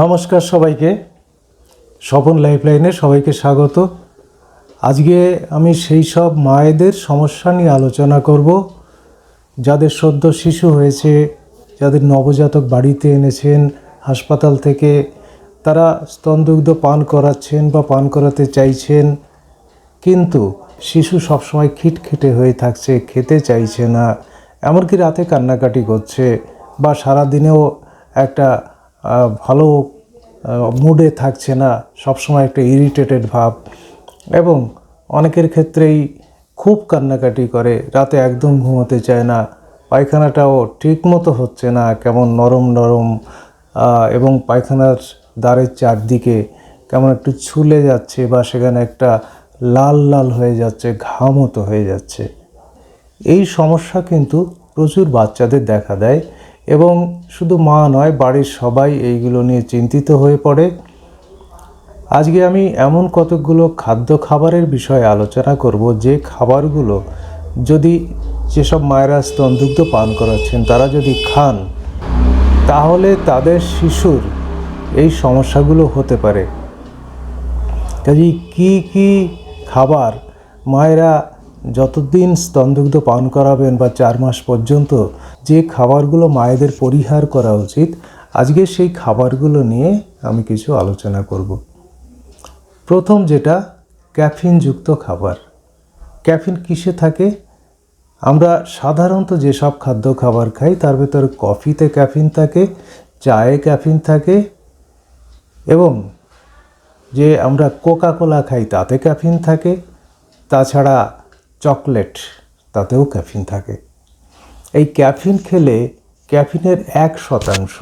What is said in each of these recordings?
নমস্কার সবাইকে। স্বপন লাইফলাইনে সবাইকে স্বাগত। আজকে আমি সেই সব মায়েদের সমস্যা নিয়ে আলোচনা করব, যাদের সদ্য শিশু হয়েছে, যাদের নবজাতক বাড়িতে এনেছেন, হাসপাতাল থেকে তারা স্তনদুগ্ধ পান করাচ্ছেন বা পান করাতে চাইছেন, কিন্তু শিশু সবসময় খিটখিটে হয়ে থাকছে, খেতে চাইছে না। এমনকি রাতে কান্নাকাটি করছে বা সারাদিনেও একটা ভালো মুডে থাকছে না, সবসময় একটা ইরিটেটেড ভাব। এবং অনেকের ক্ষেত্রেই খুব কান্নাকাটি করে, রাতে একদম ঘুমোতে চায় না, পায়খানাটাও ঠিক মতো হচ্ছে না, কেমন নরম নরম এবং পায়খানার দ্বারের চারদিকে কেমন একটু ছুলে যাচ্ছে বা সেখানে একটা লাল লাল হয়ে যাচ্ছে ঘা মতো হয়ে যাচ্ছে। এই সমস্যা কিন্তু প্রচুর বাচ্চাদের দেখা দেয়। এবং শুধু মা নয়, বাড়ির সবাই এইগুলো নিয়ে চিন্তিত হয়ে পড়ে। আজকে আমি এমন কতকগুলো খাদ্য খাবারের বিষয়ে আলোচনা করব, যে খাবারগুলো যদি যেসব মায়েরা স্তনদুগ্ধ পান করাচ্ছেন, তারা যদি খান, তাহলে তাদের শিশুর এই সমস্যাগুলো হতে পারে। কাজেই কী কী খাবার মায়েরা যতদিন স্তনদুগ্ধ পান করাবেন বা চার মাস পর্যন্ত যে খাবারগুলো মায়েদের পরিহার করা উচিত, আজকে সেই খাবারগুলো নিয়ে আমি কিছু আলোচনা করব। প্রথম যেটা, ক্যাফিনযুক্ত খাবার। ক্যাফিন কিসে থাকে? আমরা সাধারণত যেসব খাদ্য খাবার খাই, তার ভেতরে কফিতে ক্যাফিন থাকে, চায়ে ক্যাফিন থাকে এবং যে আমরা কোকা কোলা খাই, তাতে ক্যাফিন থাকে। তাছাড়া চকলেট, তাতেও ক্যাফিন থাকে। এই ক্যাফিন খেলে ক্যাফিনের এক শতাংশ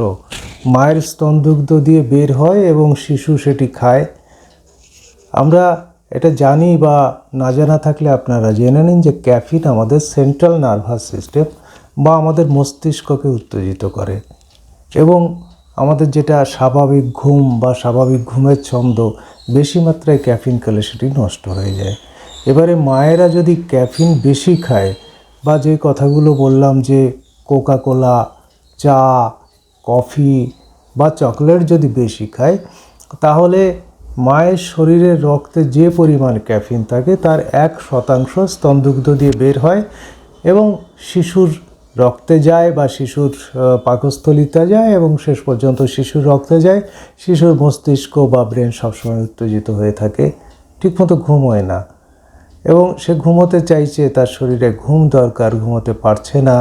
মায়ের স্তনদুগ্ধ দিয়ে বের হয় এবং শিশু সেটি খায়। আমরা এটা জানি বা না জানা থাকলে আপনারা জেনে নিন যে ক্যাফিন আমাদের সেন্ট্রাল নার্ভাস সিস্টেম বা আমাদের মস্তিষ্ককে উত্তেজিত করে এবং আমাদের যেটা স্বাভাবিক ঘুম বা স্বাভাবিক ঘুমের ছন্দ বেশি মাত্রায় ক্যাফিন খেলে সেটি নষ্ট হয়ে যায়। এবারে মায়েরা যদি ক্যাফিন বেশি খায়, বা যে কথাগুলো বললাম যে কোকা কোলা চা, কফি বা চকলেট যদি বেশি খায়, তাহলে মায়ের শরীরের রক্তে যে পরিমাণ ক্যাফিন থাকে, তার এক শতাংশ স্তনদুগ্ধ দিয়ে বের হয় এবং শিশুর রক্তে যায় বা শিশুর পাকস্থলিতে যায় এবং শেষ পর্যন্ত শিশুর রক্তে যায়, শিশুর মস্তিষ্ক বা ব্রেন সবসময় উত্তেজিত হয়ে থাকে। ঠিকমতো ঘুম হয় না। এবং সে ঘুমোতে চাইছে, তার শরীরে ঘুম দরকার, ঘুমোতে পারছে না।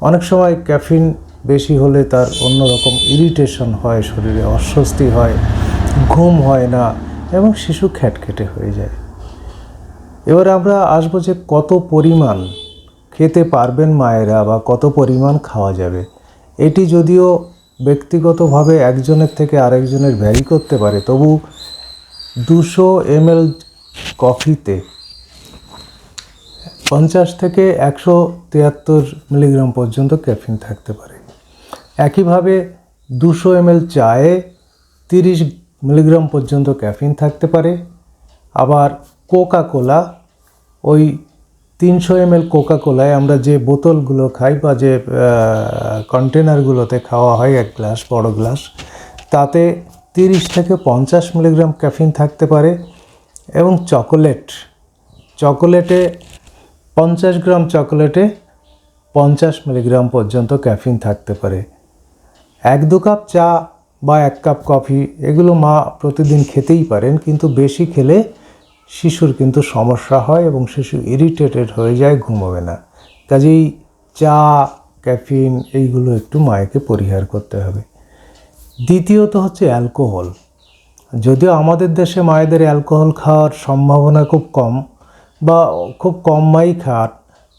অনেক সময় ক্যাফিন বেশি হলে তার অন্যরকম ইরিটেশন হয়, শরীরে অস্বস্তি হয়, ঘুম হয় না এবং শিশু খ্যাটখেটে হয়ে যায়। এবার আমরা আসব যে কত পরিমাণ খেতে পারবেন মায়েরা বা কত পরিমাণ খাওয়া যাবে। এটি যদিও ব্যক্তিগতভাবে একজনের থেকে আরেকজনের ভ্যারি করতে পারে, তবু দুশো এমএল কফিতে পঞ্চাশ থেকে একশো তিয়াত্তর মিলিগ্রাম পর্যন্ত ক্যাফিন থাকতে পারে। একইভাবে দুশো এমএল চায়ে তিরিশ মিলিগ্রাম পর্যন্ত ক্যাফিন থাকতে পারে। আবার কোকা কোলা ওই তিনশো এমএল কোকা কোলায় আমরা যে বোতলগুলো খাই বা যে কন্টেনারগুলোতে খাওয়া হয়, এক গ্লাস, বড় গ্লাস, তাতে তিরিশ থেকে পঞ্চাশ মিলিগ্রাম ক্যাফিন থাকতে পারে। এবং চকোলেট, চকোলেটে পঞ্চাশ গ্রাম চকোলেটে পঞ্চাশ মিলিগ্রাম পর্যন্ত ক্যাফিন থাকতে পারে। এক দু কাপ চা বা এক কাপ কফি, এগুলো মা প্রতিদিন খেতেই পারেন, কিন্তু বেশি খেলে শিশুর কিন্তু সমস্যা হয় এবং শিশু ইরিটেটেড হয়ে যায়, ঘুমোবে না। কাজেই চা, ক্যাফিন এইগুলো একটু মায়েকে পরিহার করতে হবে। দ্বিতীয়ত হচ্ছে অ্যালকোহল। যদিও আমাদের দেশে মায়েদের অ্যালকোহল খাওয়ার সম্ভাবনা খুব কম বা খুব কম মাই খান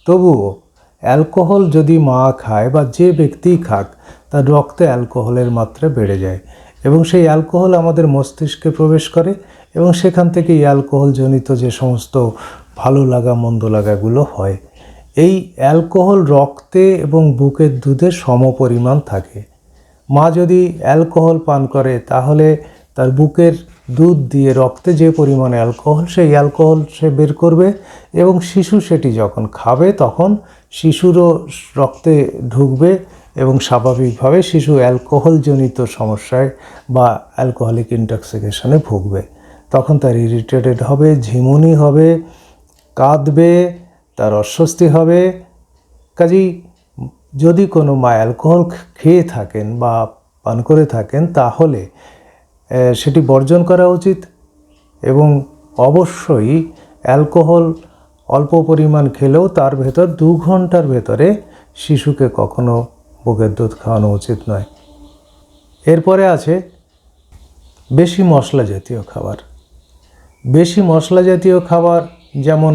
তবুও অ্যালকোহল যদি মা খায় বা যে ব্যক্তিই খাক, তার রক্তে অ্যালকোহলের মাত্রা বেড়ে যায় এবং সেই অ্যালকোহল আমাদের মস্তিষ্কে প্রবেশ করে এবং সেখান থেকে এই অ্যালকোহলজনিত যে সমস্ত ভালো লাগা, মন্দ লাগাগুলো হয়। এই অ্যালকোহল রক্তে এবং বুকের দুধে সমপরিমাণ থাকে। মা যদি অ্যালকোহল পান করে, তাহলে তার বুকের দুধ দিয়ে রক্তে যে পরিমাণে অ্যালকোহল, সেই অ্যালকোহল সে বের করবে এবং শিশু সেটি যখন খাবে, তখন শিশুরও রক্তে ঢুকবে এবং স্বাভাবিকভাবে শিশু অ্যালকোহলজনিত সমস্যায় বা অ্যালকোহলিক ইন্টক্সিকেশনে ভুগবে। তখন তার ইরিটেটেড হবে, ঝিমুনি হবে, কাঁদবে, তার অস্বস্তি হবে। কাজেই যদি কোনো মা অ্যালকোহল খেয়ে থাকেন বা পান করে থাকেন, তাহলে সেটি বর্জন করা উচিত এবং অবশ্যই অ্যালকোহল অল্প পরিমাণ খেলেও তার ভেতর দু ঘণ্টার ভেতরে শিশুকে কখনো বুকের দুধ খাওয়ানো উচিত নয়। এরপরে আছে বেশি মশলা জাতীয় খাবার। বেশি মশলা জাতীয় খাবার যেমন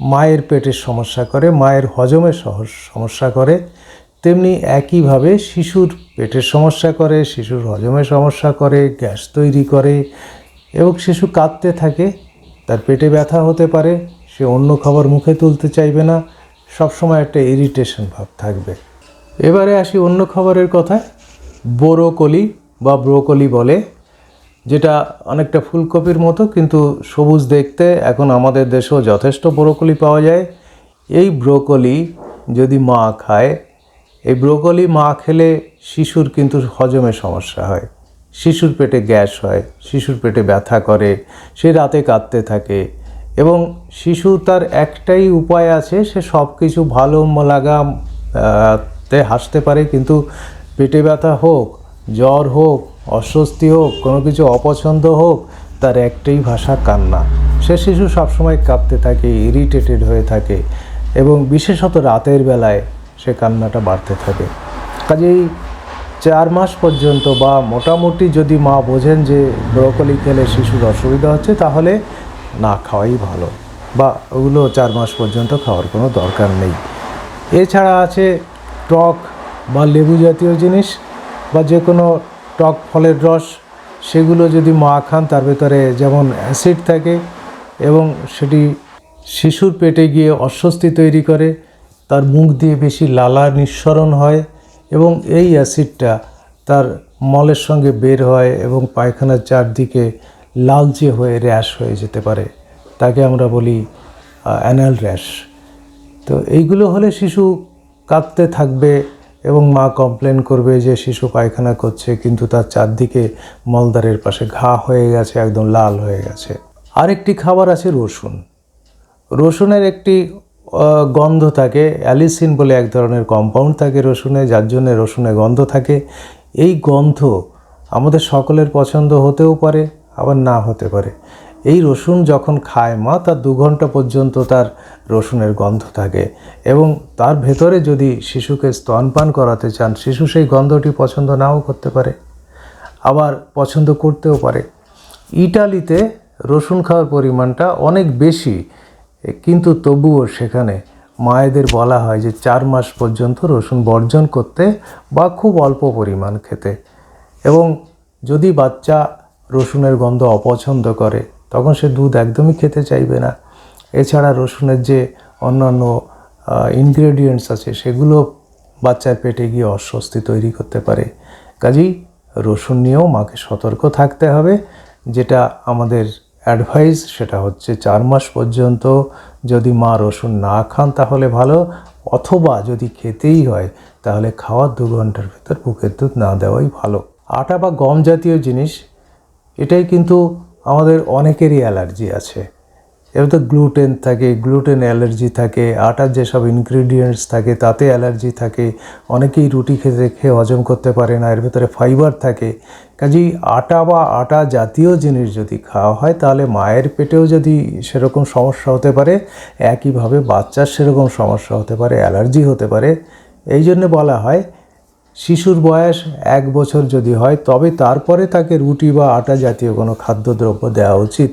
মায়ের পেটের সমস্যা করে, মায়ের হজমের সমস্যা করে তেমনি একইভাবে শিশুর পেটের সমস্যা করে, শিশুর হজমের সমস্যা করে, গ্যাস তৈরি করে এবং শিশু কাঁদতে থাকে, তার পেটে ব্যথা হতে পারে, সে অন্য খাবার মুখে তুলতে চাইবে না, সবসময় একটা ইরিটেশন ভাব থাকবে। এবারে আসি অন্য খাবারের কথায়। বোরোকলি বা ব্রোকলি বলে, যেটা অনেকটা ফুলকপির মতো, কিন্তু সবুজ দেখতে, এখন আমাদের দেশেও যথেষ্ট ব্রোকলি পাওয়া যায়। এই ব্রোকলি যদি মা খায় এই ব্রোকলি মা খেলে শিশুর কিন্তু হজমের সমস্যা হয়। শিশুর পেটে গ্যাস হয়, শিশুর পেটে ব্যথা করে, সে রাতে কাঁদতে থাকে এবং শিশু তার একটাই উপায় আছে, সে সব কিছু ভালো লাগা তে হাসতে পারে কিন্তু পেটে ব্যথা হোক, জ্বর হোক, অস্বস্তি হোক, কোনো কিছু অপছন্দ হোক, তার একটাই ভাষা কান্না। সে শিশু সবসময় কাঁদতে থাকে ইরিটেটেড হয়ে থাকে এবং বিশেষত রাতের বেলায় সে কান্নাটা বাড়তে থাকে। কাজেই চার মাস পর্যন্ত বা মোটামুটি যদি মা বোঝেন যে ব্রোকলি খেলে শিশুর অসুবিধা হচ্ছে, তাহলে না খাওয়াই ভালো। বা ওগুলো চার মাস পর্যন্ত খাওয়ার কোনো দরকার নেই। এছাড়া আছে টক বা লেবু জাতীয় জিনিস বা যে কোনো টক ফলের রস, সেগুলো যদি মা খান, তার ভেতরে যেমন অ্যাসিড থাকে এবং সেটি শিশুর পেটে গিয়ে অস্বস্তি তৈরি করে তার মুখ দিয়ে বেশি লালা নিঃসরণ হয় এবং এই অ্যাসিডটা তার মলের সঙ্গে বের হয় এবং পায়খানার চারদিকে লালচে হয়ে র্যাশ হয়ে যেতে পারে। তাকে আমরা বলি অ্যানাল র্যাশ। তো এইগুলো হলে শিশু কাঁদতে থাকবে এবং মা কমপ্লেন করবে যে শিশু পায়খানা করছে, কিন্তু তার চারদিকে মলদারের পাশে ঘা হয়ে গেছে, একদম লাল হয়ে গেছে। আরেকটি খাবার আছে রসুন। রসুনের একটি গন্ধ থাকে, অ্যালিসিন বলে এক ধরনের কম্পাউন্ড থাকে রসুনে, যার জন্য রসুনে গন্ধ থাকে। এই গন্ধ আমাদের সকলের পছন্দ হতেও পারে, আবার না হতে পারে। এই রসুন যখন খায় মা, তার দু ঘণ্টা পর্যন্ত তার রসুনের গন্ধ থাকে এবং তার ভেতরে যদি শিশুকে স্তনপান করাতে চান, শিশু সেই গন্ধটি পছন্দ নাও করতে পারে, আবার পছন্দ করতেও পারে। ইটালিতে রসুন খাওয়ার পরিমাণটা অনেক বেশি কিন্তু তবুও সেখানে মায়েদের বলা হয় যে চার মাস পর্যন্ত রসুন বর্জন করতে বা খুব অল্প পরিমাণ খেতে। এবং যদি বাচ্চা রসুনের গন্ধ অপছন্দ করে, তখন সে দুধ একদমই খেতে চাইবে না। এছাড়া রসুনের যে অন্যান্য ইনগ্রেডিয়েন্টস আছে, সেগুলো বাচ্চার পেটে গিয়ে অস্বস্তি তৈরি করতে পারে। কাজেই রসুন নিয়েও মাকে সতর্ক থাকতে হবে, যেটা আমাদের অ্যাডভাইস সেটা হচ্ছে চার মাস পর্যন্ত যদি মা রসুন না খান তাহলে ভালো, অথবা যদি খেতেই হয় তাহলে খাওয়ার দু ঘণ্টার ভেতর বুকের দুধ না দেওয়াই ভালো। আটা বা গম জাতীয় জিনিস, এটাই কিন্তু আমাদের অনেকেরই অ্যালার্জি আছে। এর গ্লুটেন থাকে গ্লুটেন অ্যালার্জি থাকে, আটার যেসব ইনগ্রিডিয়েন্টস থাকে তাতে অ্যালার্জি থাকে, অনেকেই রুটি খেতে, খেয়ে হজম করতে পারে না, এর ভেতরে ফাইবার থাকে। কাজেই আটা বা আটা জাতীয় জিনিস যদি খাওয়া হয়, তাহলে মায়ের পেটেও যদি সেরকম সমস্যা হতে পারে, একইভাবে বাচ্চার সেরকম সমস্যা হতে পারে অ্যালার্জি হতে পারে। এই জন্য বলা হয়, শিশুর বয়স এক বছর যদি হয়, তবে তারপরে তাকে রুটি বা আটা জাতীয় কোনো খাদ্যদ্রব্য দেওয়া উচিত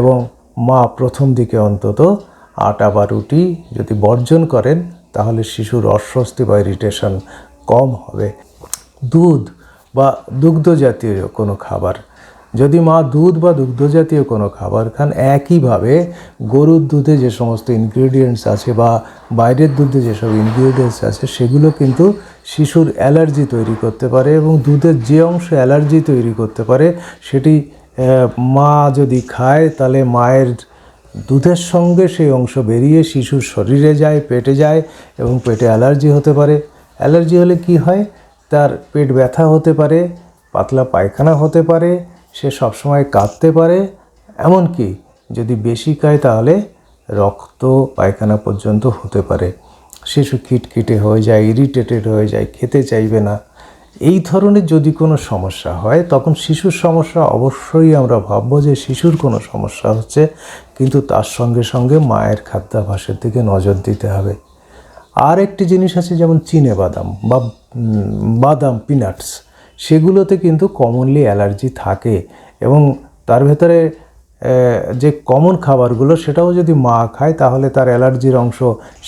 এবং মা প্রথম দিকে অন্তত আটা বা রুটি যদি বর্জন করেন, তাহলে শিশুর অস্বস্তি বা ইরিটেশন কম হবে। দুধ বা দুগ্ধ জাতীয় কোনো খাবার, যদি মা দুধ বা দুগ্ধ জাতীয় কোনো খাবার খান, একইভাবে গরুর দুধে যে সমস্ত ইনগ্রিডিয়েন্টস আছে বা বাইরের দুধে যেসব ইনগ্রিডিয়েন্টস আছে, সেগুলো কিন্তু শিশুর অ্যালার্জি তৈরি করতে পারে এবং দুধের যে অংশ অ্যালার্জি তৈরি করতে পারে, সেটি মা যদি খায়, তাহলে মায়ের দুধের সঙ্গে সেই অংশ বেরিয়ে শিশুর শরীরে যায়, পেটে যায় এবং পেটে অ্যালার্জি হতে পারে। অ্যালার্জি হলে কি হয়? তার পেট ব্যথা হতে পারে, পাতলা পায়খানা হতে পারে, সে সবসময় কাঁদতে পারে। এমনকি যদি বেশি খায়, তাহলে রক্ত পায়খানা পর্যন্ত হতে পারে। শিশু খিটখিটে হয়ে যায়, ইরিটেটেড হয়ে যায়, খেতে চাইবে না। এই ধরনের যদি কোনো সমস্যা হয়, তখন শিশুর সমস্যা অবশ্যই আমরা ভাববো যে শিশুর কোনো সমস্যা হচ্ছে, কিন্তু তার সঙ্গে সঙ্গে মায়ের খাদ্যাভাসের দিকে নজর দিতে হবে। আর একটি জিনিস আছে যেমন চিনে বাদাম বা বাদাম পিনাটস সেগুলোতে কিন্তু কমনলি অ্যালার্জি থাকে এবং তার ভেতরে যে কমন খাবারগুলো সেটাও যদি মা খায়, তাহলে তার অ্যালার্জির অংশ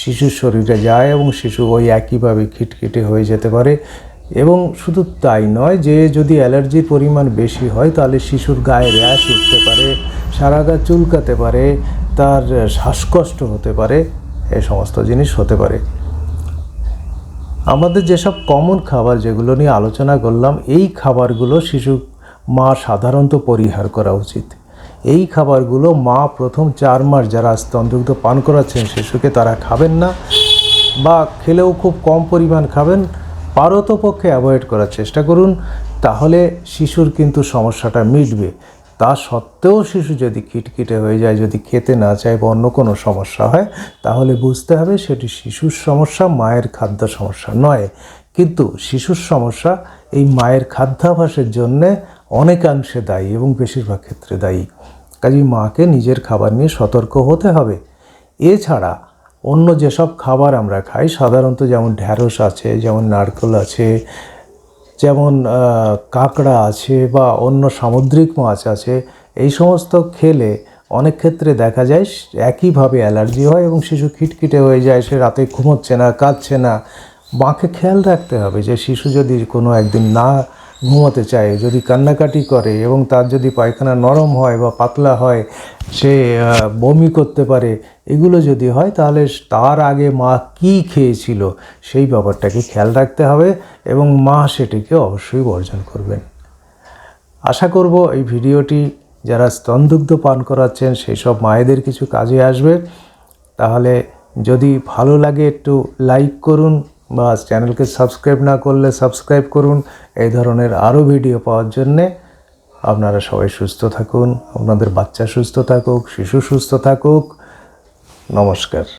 শিশুর শরীরে যায় এবং শিশু ওই একইভাবে খিটখিটে হয়ে যেতে পারে। এবং শুধু তাই নয় যে যদি অ্যালার্জির পরিমাণ বেশি হয়, তাহলে শিশুর গায়ে র্যাশ উঠতে পারে, সারা গা চুলকাতে পারে, তার শ্বাসকষ্ট হতে পারে, এ সমস্ত জিনিস হতে পারে। আমাদের যেসব কমন খাবার যেগুলো নিয়ে আলোচনা করলাম, এই খাবারগুলো শিশু, মা সাধারণত পরিহার করা উচিত। এই খাবারগুলো মা প্রথম চার মাস যারা স্তনযুক্ত পান করাচ্ছেন, শিশুকে তারা খাবেন না বা খেলেও খুব কম পরিমাণ খাবেন। পারতপক্ষে অ্যাভয়েড করার চেষ্টা করুন, তাহলে শিশুর কিন্তু সমস্যাটা মিটবে। তা সত্ত্বেও শিশু যদি খিটখিটে হয়ে যায়, যদি খেতে না চায় বা অন্য কোনো সমস্যা হয়, তাহলে বুঝতে হবে সেটি শিশুর সমস্যা, মায়ের খাদ্য সমস্যা নয়। কিন্তু শিশুর সমস্যা এই মায়ের খাদ্যাভাসের জন্যে অনেকাংশে দায়ী এবং বেশিরভাগ ক্ষেত্রে দায়ী। কাজেই মাকে নিজের খাবার নিয়ে সতর্ক হতে হবে। এছাড়া অন্য যেসব খাবার আমরা খাই, সাধারণত যেমন ঢ্যাঁড়স আছে, যেমন নারকেল আছে, যেমন কাঁকড়া আছে বা অন্য সামুদ্রিক মাছ আছে, এই সমস্ত খেলে অনেক ক্ষেত্রে দেখা যায় একইভাবে অ্যালার্জি হয় এবং শিশু খিটখিটে হয়ে যায়, সে রাতে ঘুমোচ্ছে না, কাঁদছে না। মাকে খেয়াল রাখতে হবে যে শিশু যদি কোনো একদিন না ঘুমোতে চায়, যদি কান্নাকাটি করে এবং তার যদি পায়খানা নরম হয় বা পাতলা হয়, সে বমি করতে পারে, এগুলো যদি হয় তাহলে তার আগে মা কি খেয়েছিল সেই ব্যাপারটাকে খেয়াল রাখতে হবে এবং মা সেটিকে অবশ্যই বর্জন করবেন। আশা করব এই ভিডিওটি যারা স্তনদুগ্ধ পান করাচ্ছেন সেই সব মায়েদের কিছু কাজে আসবে। তাহলে যদি ভালো লাগে একটু লাইক করুন বা চ্যানেলকে সাবস্ক্রাইব না করলে সাবস্ক্রাইব করুন। এই ধরনের আরও ভিডিও পাওয়ার জন্যে আপনারা সবাই সুস্থ থাকুন, আপনাদের বাচ্চা সুস্থ থাকুক, শিশু সুস্থ থাকুক। নমস্কার।